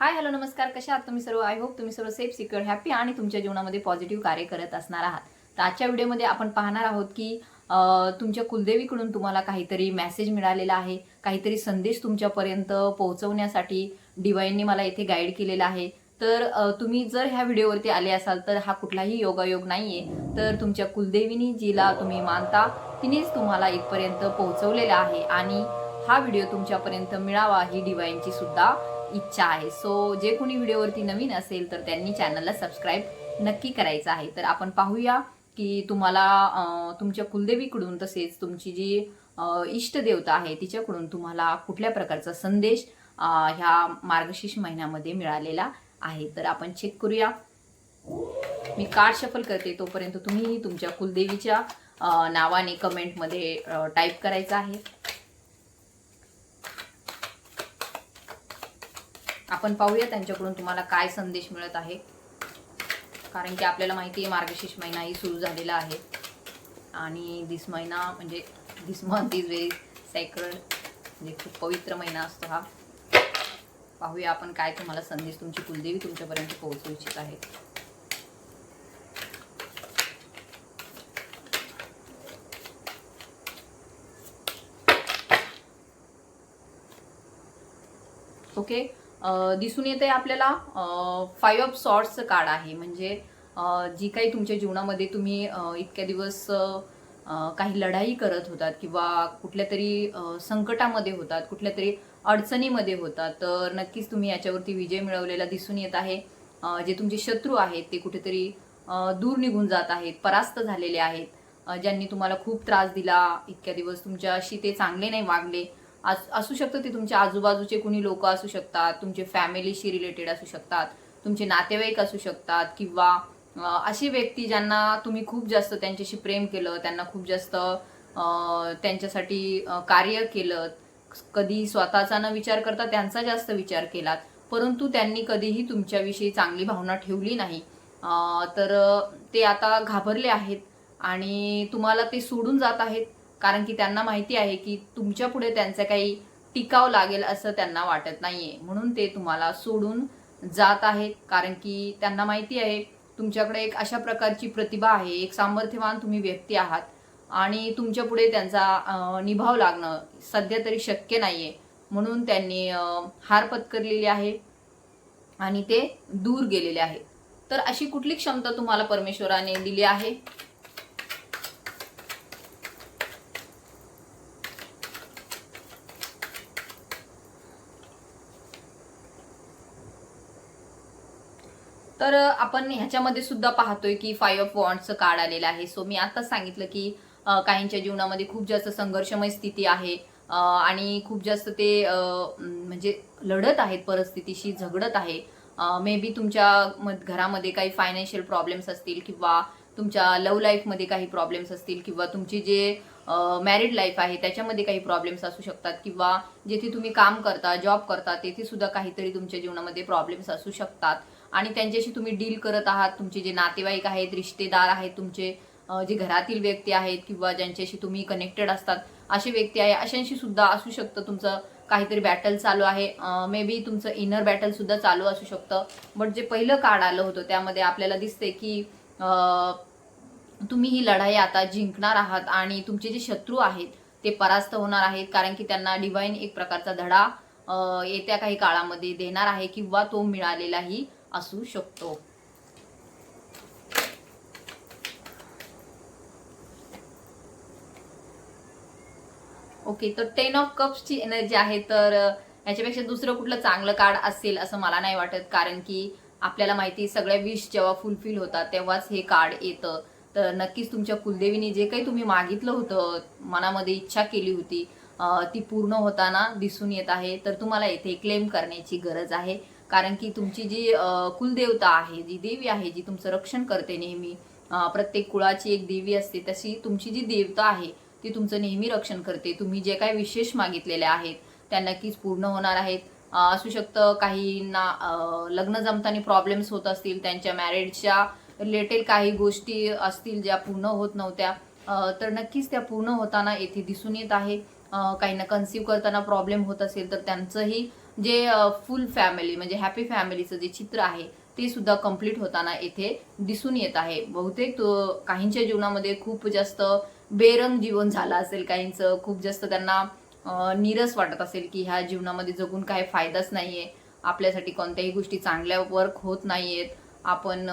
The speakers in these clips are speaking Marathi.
हाय हॅलो नमस्कार. कशा आहात तुम्ही सर्व? आय होप तुम्ही सर्व सेफ सिक्युअर हॅपी आणि तुमच्या जीवनामध्ये पॉझिटिव्ह कार्य करत असणार आहात. तर आजच्या व्हिडिओमध्ये आपण पाहणार आहोत की तुमच्या कुलदेवीकडून तुम्हाला काहीतरी मेसेज मिळालेला आहे. काहीतरी संदेश तुमच्यापर्यंत पोहोचवण्यासाठी डिवाईनने मला इथे गाईड केलेला आहे. तर तुम्ही जर ह्या व्हिडिओवरती आले असाल तर हा कुठलाही योगायोग नाही आहे तर तुमच्या कुलदेवीनी जिला तुम्ही मानता तिनेच तुम्हाला इथपर्यंत पोहोचवलेला आहे. आणि हा व्हिडिओ तुमच्यापर्यंत मिळावा ही डिवाईनची सुद्धा इच्छा आहे. सो जे कोणी व्हिडिओवरती नवीन असेल तर त्यांनी चॅनलला सबस्क्राईब नक्की करायचं आहे. तर आपण पाहूया की तुम्हाला तुमच्या कुलदेवीकडून तसेच तुमची जी इष्टदेवता आहे तिच्याकडून तुम्हाला कुठल्या प्रकारचा संदेश ह्या मार्गशीर्ष महिन्यामध्ये मिळालेला आहे? तर आपण चेक करूया. मी कार्ड शफल करते. तोपर्यंत तुम्ही तुमच्या कुलदेवीच्या नावाने कमेंटमध्ये टाईप करायचं आहे. आपण पाहूया त्यांच्याकडून तुम्हाला काय संदेश मिळत आहे. कारण की आपल्याला माहिती आहे मार्गशीर्ष महिनाही सुरू झालेला आहे. आणि दिस महिना म्हणजे this month is very sacred म्हणजे खूप पवित्र महिना असतो हा. पाहूया आपण काय तुम्हाला संदेश तुमची कुलदेवी तुमच्यापर्यंत पोहोचू इच्छित आहे. Okay okay. दिसून येते आपल्याला फाईव्ह ऑफ सॉर्ट्सचं कार्ड आहे. म्हणजे जी काही तुमच्या जीवनामध्ये तुम्ही इतक्या दिवस काही लढाई करत होतात किंवा कुठल्या तरी संकटामध्ये होतात कुठल्या तरी अडचणीमध्ये होतात तर नक्कीच तुम्ही याच्यावरती विजय मिळवलेला दिसून येत आहे. जे तुमचे शत्रू आहेत ते कुठेतरी दूर निघून जात आहेत परास्त झालेले आहेत ज्यांनी तुम्हाला खूप त्रास दिला इतक्या दिवस तुमच्याशी ते चांगले नाही वागले आज असू शकतं ते तुमच्या आजूबाजूचे कुणी लोक असू शकतात तुमचे फॅमिलीशी रिलेटेड असू शकतात तुमचे नातेवाईक असू शकतात किंवा अशी व्यक्ती ज्यांना तुम्ही खूप जास्त त्यांच्याशी प्रेम केलं त्यांना खूप जास्त त्यांच्यासाठी कार्य केलं कधी स्वतःचा न विचार करता त्यांचा जास्त विचार केलात परंतु त्यांनी कधीही तुमच्याविषयी चांगली भावना ठेवली नाही तर ते आता घाबरले आहेत आणि तुम्हाला ते सोडून जात आहेत कारण की त्यांना माहिती आहे की तुमच्यापुढे त्यांचं काही टिकाव लागेल असं त्यांना वाटत नाहीये. म्हणून ते तुम्हाला सोडून जात आहेत. कारण की त्यांना माहिती आहे तुमच्याकडे एक अशा प्रकारची प्रतिभा आहे एक सामर्थ्यवान तुम्ही व्यक्ती आहात आणि तुमच्यापुढे त्यांचा निभाव लागणं सध्या तरी शक्य नाहीये. म्हणून त्यांनी हार पत्करलेली आहे आणि ते दूर गेलेले आहे तर अशी कुठली क्षमता तुम्हाला परमेश्वराने दिली आहे? तर आपण ह्याच्यामध्ये सुद्धा पाहतोय की फाईव्ह ऑफ वॉन्टचं कार्ड आलेलं आहे. सो मी आताच सांगितलं की काहींच्या जीवनामध्ये खूप जास्त संघर्षमय स्थिती आहे. आणि खूप जास्त ते म्हणजे लढत आहेत परिस्थितीशी झगडत आहे. मे बी तुमच्या घरामध्ये काही फायनान्शियल प्रॉब्लेम्स असतील किंवा तुमच्या लव्ह लाईफमध्ये काही प्रॉब्लेम्स असतील किंवा तुमची जे मॅरिड लाईफ आहे त्याच्यामध्ये काही प्रॉब्लेम्स असू शकतात किंवा जेथे तुम्ही काम करता जॉब करता तेथे सुद्धा काहीतरी तुमच्या जीवनामध्ये प्रॉब्लेम्स असू शकतात. आणि त्यांच्याशी तुम्ही डील करत आहात तुमचे जे नातेवाईक आहेत रिश्तेदार आहेत तुमचे जे घरातील व्यक्ती आहेत किंवा ज्यांच्याशी तुम्ही कनेक्टेड असतात असे व्यक्ती आहे अशांशी सुद्धा असू शकतं तुमचं काहीतरी बॅटल चालू आहे. मे बी तुमचं इनर बॅटल सुद्धा चालू असू शकतं. बट जे पहिलं कार्ड आलं होतं त्यामध्ये आपल्याला दिसते की तुम्ही ही लढाई आता जिंकणार आहात आणि तुमचे जे शत्रू आहेत ते परास्त होणार आहेत कारण की त्यांना डिवाईन एक प्रकारचा धडा येत्या काही काळामध्ये देणार आहे किंवा तो मिळालेलाही असू शकतो. ओके तर टेन ऑफ कप्सची एनर्जी आहे तर याच्यापेक्षा दुसरं कुठलं चांगलं कार्ड असेल असं मला नाही वाटत कारण की आपल्याला माहिती सगळ्या विश जेव्हा फुलफिल होतात तेव्हाच हे कार्ड येतं. तर नक्कीच तुमच्या कुलदेवीने जे काही तुम्ही मागितलं होतं मनामध्ये इच्छा केली होती ती पूर्ण होताना दिसून येत आहे. तर तुम्हाला येथे क्लेम करण्याची गरज आहे. कारण की तुमची जी कुलदेवता आहे जी देवी आहे जी तुमचं रक्षण करते नेहमी प्रत्येक कुळाची एक देवी असते तशी तुमची जी देवता आहे ती तुमचं नेहमी रक्षण करते. तुम्ही जे काही विशेष मागितलेले आहेत त्या नक्कीच पूर्ण होणार आहेत. असू शकतं काहींना लग्न जमताना प्रॉब्लेम्स होत असतील त्यांच्या मॅरेजच्या रिलेटेड काही गोष्टी असतील ज्या पूर्ण होत नव्हत्या तर नक्कीच त्या पूर्ण होताना येथे दिसून येत आहे. काहींना कन्सिव्ह करताना प्रॉब्लेम होत असेल तर त्यांचंही जे फुल फॅमिली म्हणजे हॅपी फॅमिलीचं जे चित्र आहे ते सुद्धा कंप्लीट होताना येथे दिसून येत आहे. बहुतेक तो- काहींच्या जीवनामध्ये खूप जास्त बेरंग जीवन झालं असेल काहींचं खूप जास्त त्यांना नीरस वाटत असेल की ह्या जीवनामध्ये जगून काही फायदाच नाहीये. आपल्यासाठी कोणत्याही गोष्टी चांगल्या वर्क होत नाहीयेत. आपण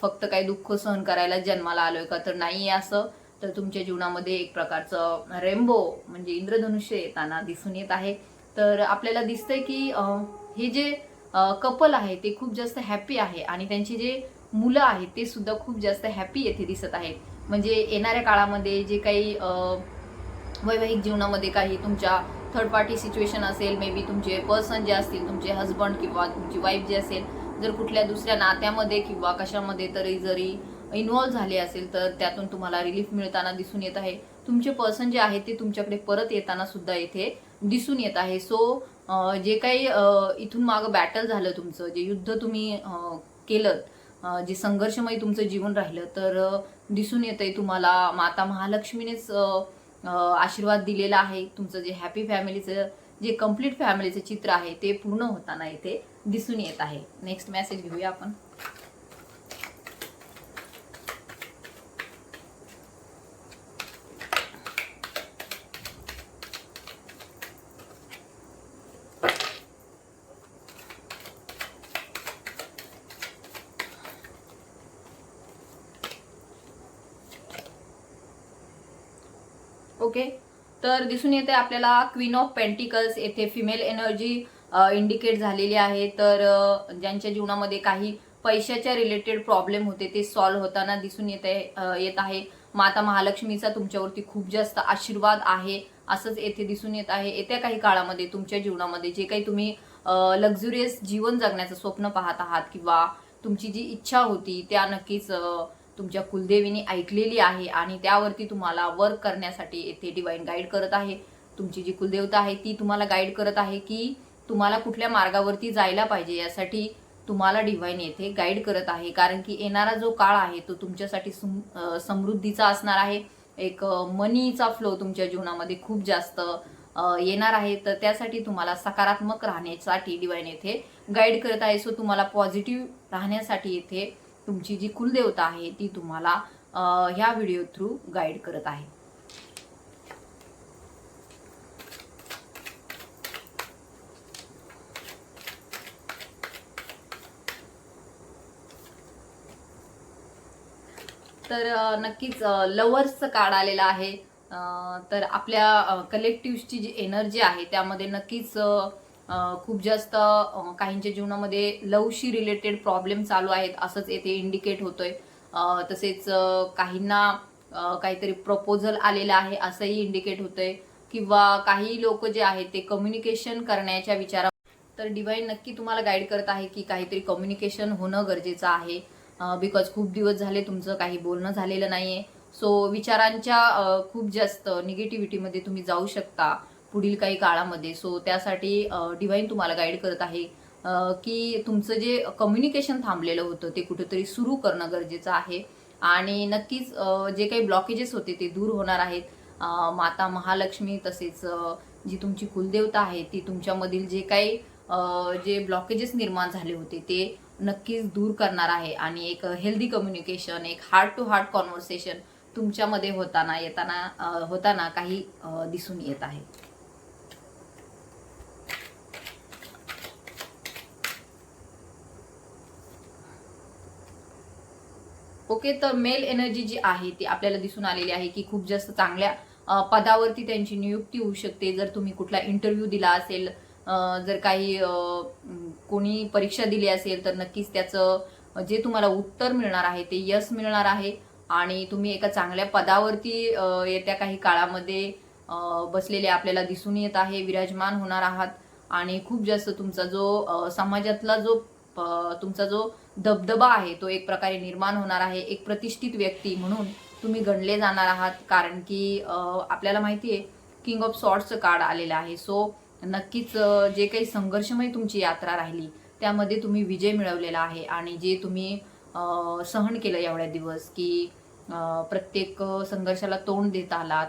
फक्त काही दुःख सहन करायला जन्माला आलोय का तर नाही असं. तर तुमच्या जीवनामध्ये एक प्रकारचं रेम्बो म्हणजे इंद्रधनुष्य येताना दिसून येत आहे. तर आपल्याला दिसतंय की हे जे कपल आहे ते खूप जास्त हॅपी आहे आणि त्यांची जे मुलं आहेत ते सुद्धा खूप जास्त हॅपी येथे दिसत आहेत. म्हणजे येणाऱ्या काळामध्ये जे काही वैवाहिक जीवनामध्ये काही तुमच्या थर्ड पार्टी सिच्युएशन असेल मे बी तुमचे पर्सन जे असतील तुमचे हस्बंड किंवा तुमची वाईफ जे असेल जर कुठल्या दुसऱ्या नात्यामध्ये किंवा कशामध्ये तरी जरी इन्वॉल्व्ह झाले असेल तर त्यातून तुम्हाला रिलीफ मिळताना दिसून येत आहे. तुमचे पर्सन जे आहेत ते तुमच्याकडे परत येताना सुद्धा येथे दिसून येत आहे. सो जे काही इथून मागं बॅटल झालं तुमचं जे युद्ध तुम्ही केलं जे संघर्षमय तुमचं जीवन राहिलं तर दिसून येत आहे तुम्हाला माता महालक्ष्मीनेच आशीर्वाद दिलेला आहे. तुमचं जे हॅपी फॅमिलीचं जे कंप्लीट फॅमिलीचं चित्र आहे ते पूर्ण होताना इथे दिसून येत आहे. नेक्स्ट मेसेज घेऊया आपण ओके तर दिसून येते आपल्याला क्वीन ऑफ पेंटिकल्स येथे फिमेल एनर्जी इंडिकेट झालेली आहे. तर ज्यांच्या जीवनामध्ये काही पैशाच्या रिलेटेड प्रॉब्लेम होते ते सॉल्व्ह होताना दिसून येत आहे येत आहे. माता महालक्ष्मीचा तुमच्यावरती खूप जास्त आशीर्वाद आहे असंच येथे दिसून येत आहे. येत्या काही काळामध्ये तुमच्या जीवनामध्ये जे काही तुम्ही लक्झुरियस जीवन जगण्याचं स्वप्न पाहत आहात किंवा तुमची जी इच्छा होती त्या नक्कीच तुमच्या कुलदेवीने ऐकलेली आहे आणि त्यावरती तुम्हाला वर्क करण्यासाठी येथे डिवाईन गाईड करत आहे. तुमची जी कुलदेवता आहे ती तुम्हाला गाईड करत आहे की तुम्हाला कुठल्या मार्गावरती जायला पाहिजे यासाठी तुम्हाला डिवाईन येथे गाईड करत आहे. कारण की येणारा जो काळ आहे तो तुमच्यासाठी समृद्धीचा असणार आहे. एक मनीचा फ्लो तुमच्या जीवनामध्ये खूप जास्त येणार आहे. तर त्यासाठी तुम्हाला सकारात्मक राहण्यासाठी डिवाईन येथे गाईड करत आहे. सो तुम्हाला पॉझिटिव्ह राहण्यासाठी येथे तुमची जी कुलदेवता आहे ती तुम्हाला ह्या व्हिडिओ थ्रू गाईड करत आहे. तर नक्कीच लवर्सचं कार्ड आलेलं आहे. तर आपल्या कलेक्टिव्हची जी एनर्जी आहे त्यामध्ये नक्कीच खूप जास्त काहींच्या जीवनामध्ये लवशी रिलेटेड प्रॉब्लेम चालू आहेत असंच येथे इंडिकेट होतोय. तसेच काहींना काहीतरी प्रपोजल आलेलं आहे असंही इंडिकेट होतंय. किंवा काही लोक जे आहेत ते कम्युनिकेशन करण्याच्या विचारा तर डिवाईन नक्की तुम्हाला गाईड करत आहे की काहीतरी कम्युनिकेशन होणं गरजेचं आहे. बिकॉज खूप दिवस झाले तुमचं काही बोलणं झालेलं नाही आहे सो विचारांच्या खूप जास्त निगेटिव्हिटीमध्ये तुम्ही जाऊ शकता. पुढील काही काळामध्ये. सो त्यासाठी डिवाईन तुम्हाला गाईड करत आहे. की तुमचं जे कम्युनिकेशन थांबलेलं होतं ते कुठेतरी सुरू करणं गरजेचं आहे. आणि नक्कीच जे काही ब्लॉकेजेस होते ते दूर होणार आहेत. माता महालक्ष्मी तसेच जी तुमची कुलदेवता आहे ती तुमच्यामधील जे काही जे ब्लॉकेजेस निर्माण झाले होते ते नक्कीच दूर करणार आहे. आणि एक हेल्दी कम्युनिकेशन एक हार्ट टू हार्ट कॉन्व्हर्सेशन तुमच्यामध्ये होताना येताना होताना काही दिसून येत आहे. ओके तर मेल एनर्जी जी आहे ती आपल्याला दिसून आलेली आहे की खूप जास्त चांगल्या पदावरती त्यांची नियुक्ती होऊ शकते. जर तुम्ही कुठला इंटरव्ह्यू दिला असेल जर काही कोणी परीक्षा दिली असेल तर नक्कीच त्याचं जे तुम्हाला उत्तर मिळणार आहे ते यश मिळणार आहे. आणि तुम्ही एका चांगल्या पदावरती येत्या काही काळामध्ये बसलेले आपल्याला दिसून येत आहे विराजमान होणार आहात. आणि खूप जास्त तुमचा जो समाजातला जो तुमचा जो दबदबा आहे तो एक प्रकारे निर्माण होणार आहे एक प्रतिष्ठित व्यक्ती म्हणून तुम्ही गणले जाणार आहात. कारण की आपल्याला माहिती आहे किंग ऑफ सॉर्ट्सचं कार्ड आलेलं आहे. सो नक्कीच जे काही संघर्षमय तुमची यात्रा राहिली त्यामध्ये तुम्ही विजय मिळवलेला आहे. आणि जे तुम्ही सहन केलं एवढ्या दिवस की प्रत्येक संघर्षाला तोंड देत आलात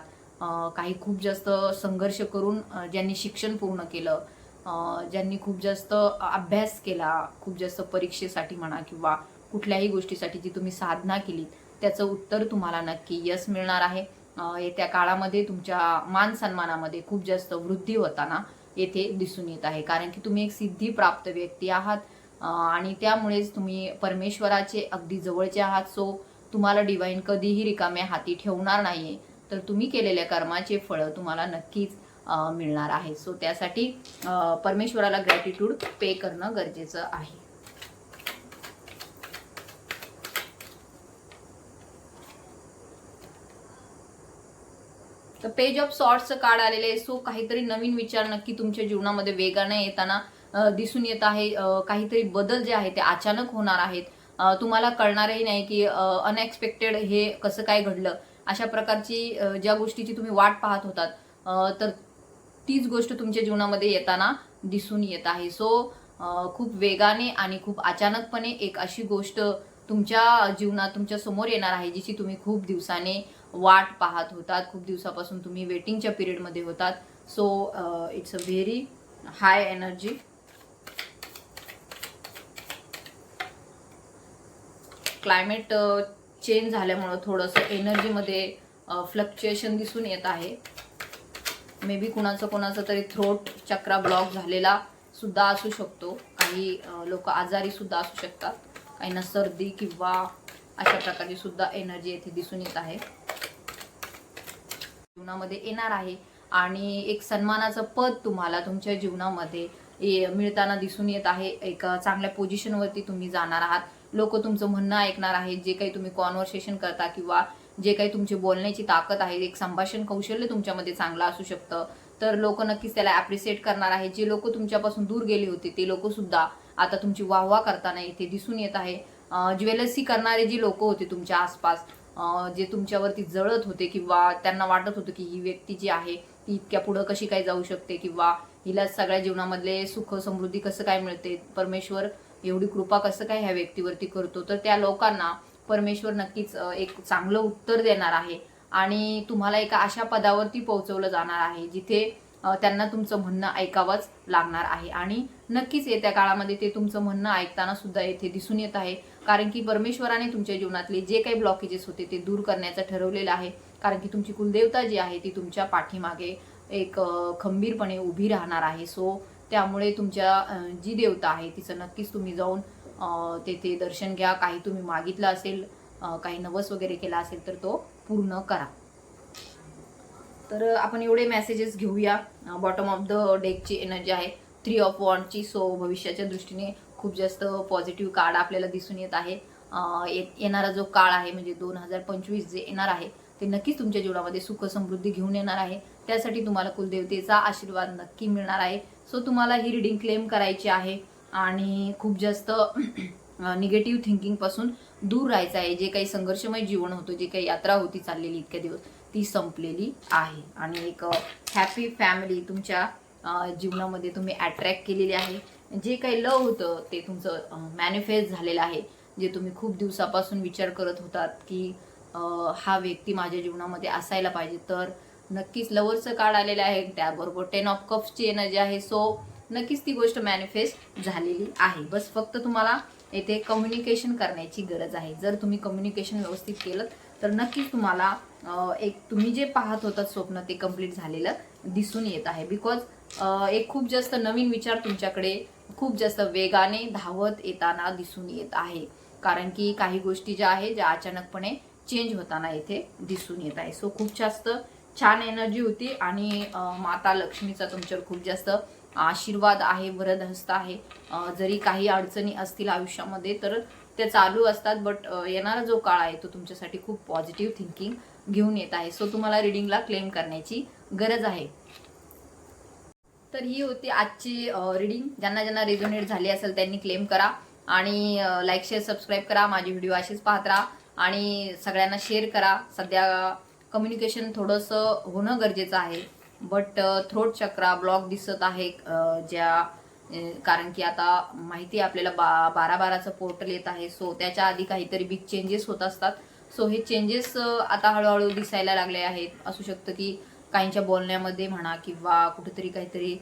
काही खूप जास्त संघर्ष करून ज्यांनी शिक्षण पूर्ण केलं ज्यांनी खूप जास्त अभ्यास केला खूप जास्त परीक्षेसाठी म्हणा किंवा कुठल्याही गोष्टीसाठी जी तुम्ही साधना केली त्याचं उत्तर तुम्हाला नक्की यश मिळणार आहे. येत्या काळामध्ये तुमच्या मान सन्मानामध्ये खूप जास्त वृद्धी होताना येथे दिसून येत आहे. कारण की तुम्ही एक सिद्धी प्राप्त व्यक्ती आहात आणि त्यामुळेच तुम्ही परमेश्वराचे अगदी जवळचे आहात. सो तुम्हाला डिवाईन कधीही रिकाम्या हाती ठेवणार नाहीये. तर तुम्ही केलेल्या कर्माचे फळं तुम्हाला नक्कीच मिळणार आहे. सो त्यासाठी परमेश्वराला ग्रॅटिट्यूड पे करणं गरजेचं आहे. तर पेज ऑफ सॉर्ट्सचं कार्ड आलेलं आहे. सो काहीतरी नवीन विचार नक्की तुमच्या जीवनामध्ये वेगाने येताना दिसून येत आहे. काहीतरी बदल जे आहे ते अचानक होणार आहेत. तुम्हाला कळणारही नाही की अनएक्सपेक्टेड हे कसं काय घडलं. अशा प्रकारची ज्या गोष्टीची तुम्ही वाट पाहत होतात तर तीच गोष्ट तुमच्या जीवनामध्ये येताना दिसून येत आहे. सो खूप वेगाने आणि खूप अचानकपणे एक अशी गोष्ट तुमच्या जीवनात तुमच्यासमोर येणार आहे जिची तुम्ही खूप दिवसाने वाट पाहत होतात. खूप दिवसापासून तुम्ही वेटिंगच्या पिरियडमध्ये होतात. So it's a very high energy climate change झाल्यामुळं थोडंसं एनर्जीमध्ये फ्लक्च्युएशन दिसून येत आहे. मे बी कुणाचं कोणाचं तरी थ्रोट चक्रा ब्लॉक झालेला सुद्धा असू शकतो. काही लोक आजारी सुद्धा असू शकतात. काहींना सर्दी किंवा अशा प्रकारची सुद्धा एनर्जी येथे दिसून येत आहे. जीवनामध्ये येणार आहे. आणि एक सन्मानाचं पद तुम्हाला तुमच्या जीवनामध्ये मिळताना दिसून येत आहे. एक चांगल्या पोझिशनवरती तुम्ही जाणार आहात. लोक तुमचं म्हणणं ऐकणार आहेत. जे काही तुम्ही कॉन्व्हर्सेशन करता किंवा जे काही तुमची बोलण्याची ताकद आहे एक संभाषण कौशल्य तुमच्यामध्ये चांगलं असू शकतं. तर लोक नक्कीच त्याला ॲप्रिसिएट करणार आहे जे लोक तुमच्यापासून दूर गेले होते ते लोक सुद्धा आता तुमची वाहवा करताना इथे दिसून येत आहे. ज्वेलसी करणारे जी लोक होते तुमच्या आसपास जे तुमच्यावरती जळत होते किंवा त्यांना वाटत होतं की ही व्यक्ती जी आहे ती इतक्या पुढं कशी काय जाऊ शकते किंवा हिला सगळ्या जीवनामधले सुख समृद्धी कसं काय मिळते? परमेश्वर एवढी कृपा कसं काय ह्या व्यक्तीवरती करतो? तर त्या लोकांना परमेश्वर नक्कीच एक चांगलं उत्तर देणार आहे आणि तुम्हाला एका अशा पदावरती पोहोचवलं जाणार आहे जिथे त्यांना तुमचं म्हणणं ऐकावंच लागणार आहे. आणि नक्कीच येत्या काळामध्ये ते तुमचं म्हणणं ऐकताना सुद्धा येथे दिसून येत आहे. कारण की परमेश्वराने तुमच्या जीवनातले जे काही ब्लॉकेजेस होते ते दूर करण्याचं ठरवलेलं आहे. कारण की तुमची कुलदेवता जी आहे ती तुमच्या पाठीमागे एक खंबीरपणे उभी राहणार आहे. सो त्यामुळे तुमच्या जी देवता आहे तिचं नक्कीच तुम्ही जाऊन तेथे दर्शन घ्या काही तुम्ही मागितलं असेल काही नवस वगैरे केला असेल तर तो पूर्ण करा. तर आपण एवढे मेसेजेस घेऊया. बॉटम ऑफ द डेकची एनर्जी आहे. थ्री ऑफ वॉन्टची सो भविष्याच्या दृष्टीने खूप जास्त पॉझिटिव्ह कार्ड आपल्याला दिसून येत आहे. ये- येणारा जो काळ आहे म्हणजे दोन हजार पंचवीस जे येणार आहे ते नक्कीच तुमच्या जीवनामध्ये सुख समृद्धी घेऊन येणार आहे. त्यासाठी तुम्हाला कुलदेवतेचा आशीर्वाद नक्की मिळणार आहे. सो तुम्हाला ही रिडिंग क्लेम करायची आहे. आणि खूप जास्त निगेटिव्ह थिंकिंगपासून दूर राहायचं आहे. जे काही संघर्षमय जीवन होतं जे काही यात्रा होती चाललेली इतक्या दिवस ती संपलेली आहे. आणि एक हॅपी फॅमिली तुमच्या जीवनामध्ये तुम्ही अट्रॅक्ट केलेली आहे. जे काही लव होतं ते तुमचं मॅनिफेस्ट झालेलं आहे. जे तुम्ही खूप दिवसापासून विचार करत होतात की हा व्यक्ती माझ्या जीवनामध्ये असायला पाहिजे. तर नक्कीच लवरचं कार्ड आलेलं आहे. त्याबरोबर टेन ऑफ कप्सची एनर्जी आहे. सो नक्कीच ती गोष्ट मॅनिफेस्ट झालेली आहे. बस फक्त तुम्हाला येथे कम्युनिकेशन करण्याची गरज आहे. जर तुम्ही कम्युनिकेशन व्यवस्थित केलं तर नक्कीच तुम्हाला एक तुम्ही जे पाहत होतात स्वप्न ते कंप्लीट झालेलं दिसून येत आहे. बिकॉज एक खूप जास्त नवीन विचार तुमच्याकडे खूप जास्त वेगाने धावत येताना दिसून येत आहे. कारण की काही गोष्टी ज्या आहे ज्या अचानकपणे चेंज होताना येथे दिसून येत आहे. सो खूप जास्त छान एनर्जी होती आणि माता लक्ष्मीचा तुमच्यावर खूप जास्त आशीर्वाद आहे वरदहस्त आहे. जरी काही अडचणी असतील आयुष्यामध्ये तर ते चालू असतात. बट येणारा जो काळ आहे तो तुमच्यासाठी खूप पॉझिटिव्ह थिंकिंग घेऊन येत आहे. सो तुम्हाला रिडिंगला क्लेम करण्याची गरज आहे. तर ही होती आजची रिडिंग ज्यांना ज्यांना रेझोनेट झाली असेल त्यांनी क्लेम करा. आणि लाईक शेअर सबस्क्राईब करा. माझे व्हिडिओ असेच पाहत राहा. आणि सगळ्यांना शेअर करा. सध्या कम्युनिकेशन थोडंसं होणं गरजेचं आहे. बट थ्रोट चक्रा ब्लॉक दिसत आहे ज्या कारण की आता माहिती आहे आपल्याला बा बारा बाराचं पोर्टल येत आहे सो त्याच्या आधी काहीतरी बिग चेंजेस होत असतात. सो हे चेंजेस आता हळूहळू दिसायला लागले आहेत. असू शकतं की काहींच्या बोलण्यामध्ये म्हणा किंवा कुठेतरी काहीतरी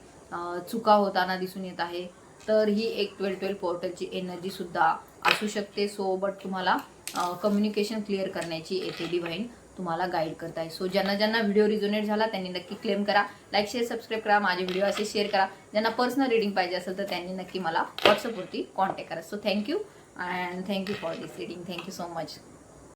चुका होताना दिसून येत आहे. तर ही एक ट्वेल्व ट्वेल्व पोर्टलची एनर्जीसुद्धा असू शकते. सो बट तुम्हाला कम्युनिकेशन क्लिअर करण्याची येते डिव्हाइन तुम्हाला गाईड करताय. सो ज्यांना ज्यांना व्हिडिओ रिझोनेट झाला त्यांनी नक्की क्लेम करा. लाईक शेअर सबस्क्राईब करा. माझे व्हिडिओ असे शेअर करा. ज्यांना पर्सनल रिडिंग पाहिजे असेल तर त्यांनी नक्की मला व्हॉट्सअपवरती कॉन्टॅक्ट करा. So thank you and thank you for this reading thank you so much